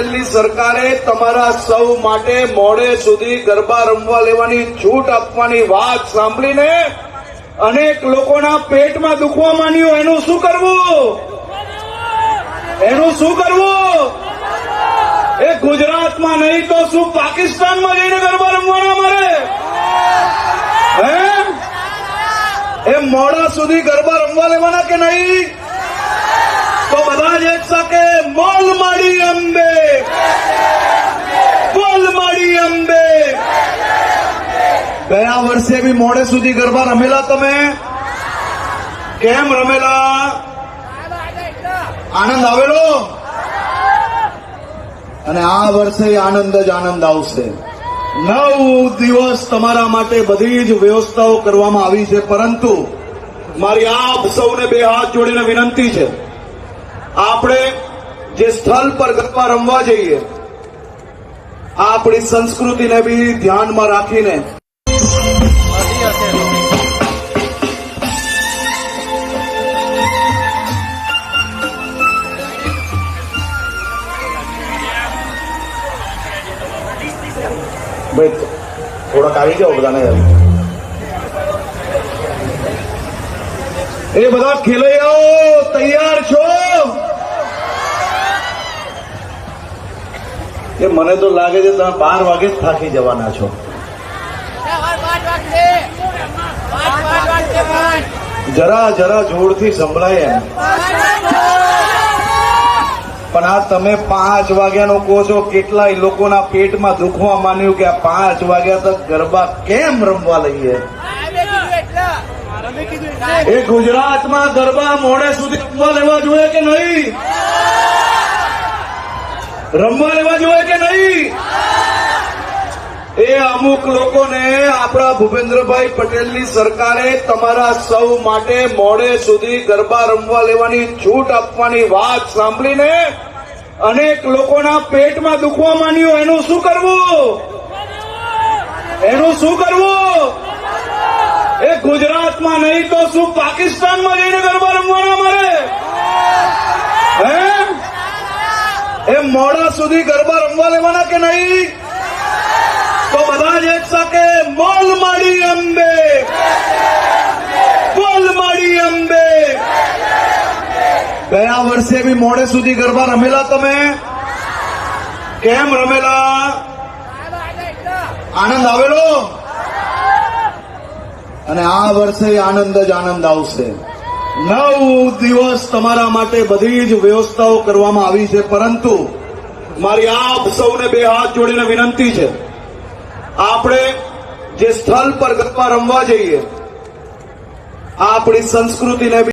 પટેલની સરકારે તમારા સૌ માટે મોડે સુધી ગરબા રમવા લેવાની છૂટ આપવાની વાત સાંભળીને અનેક લોકોના પેટમાં દુખવા માંડ્યું. એનું શું કરવું? એનું શું કરવું? એ ગુજરાતમાં નહીં તો શું પાકિસ્તાનમાં જઈને ગરબા રમવાના મારે? એ મોડા સુધી ગરબા રમવા લેવાના કે નહીં? તો બધા જ એક સાથે મોલ માડી અંબે મોલ માડી અંબે ગયા વર્ષે બી મોડે સુધી ગરબા રમેલા તમે? કેમ રમેલા? આનંદ આવેલો? અને આ વર્ષે આનંદ જ આનંદ આવશે. નવ દિવસ તમારા માટે બધી જ વ્યવસ્થાઓ કરવામાં આવી છે, પરંતુ મારી આપ સૌને બે હાથ જોડીને વિનંતી છે. આપણે જે સ્થળ પર ગરબા રમવા જઈએ, આપણી સંસ્કૃતિને બી ધ્યાનમાં રાખીને ભાઈ, થોડાક આવી જાઓ બધાને. એ બધા ખેલૈયાઓ, તૈયાર છો? એ મને તો લાગે છે તમે બાર વાગે જ થાકી જવાના છો. જરા જરા જોરથી સંભળાય એમ. પણ આ તમે પાંચ વાગ્યાનો કહો છો, કેટલાય લોકોના પેટમાં દુખવા માંડ્યું કે આ પાંચ વાગ્યા તક ગરબા કેમ રમવા લઈએ? એ ગુજરાતમાં ગરબા મોડે સુધી રમવા લેવા જોઈએ કે નહીં? રમવા લેવા જોઈએ કે નહીં? એ અમુક લોકોને આપણા ભૂપેન્દ્રભાઈ પટેલની સરકારે તમારા સૌ માટે મોડે સુધી ગરબા રમવા લેવાની છૂટ આપવાની વાત સાંભળીને અનેક લોકોના પેટમાં દુખવા માંડ્યું. એનું શું કરવું? એનું શું કરવું? એ ગુજરાતમાં નહીં તો શું પાકિસ્તાનમાં જઈને ગરબા રમવાના મારે? હે? એ મોડા સુધી ગરબા રમવા લેવાના કે નહીં? તો બધા જ એક સાથે મોલ માડી અંબે મોલ માડી અંબે ગયા વર્ષે બી મોડે સુધી ગરબા રમેલા તમે? કેમ રમેલા? આનંદ આવેલો? અને આ વર્ષે આનંદ જ આનંદ આવશે. નવ દિવસ તમારા માટે બધી જ વ્યવસ્થાઓ કરવામાં આવી છે, પરંતુ મારી આપ સૌને બે હાથ જોડીને વિનંતી છે. આપણે જે સ્થળ પર ગરબા રમવા જઈએ આપણી સંસ્કૃતિને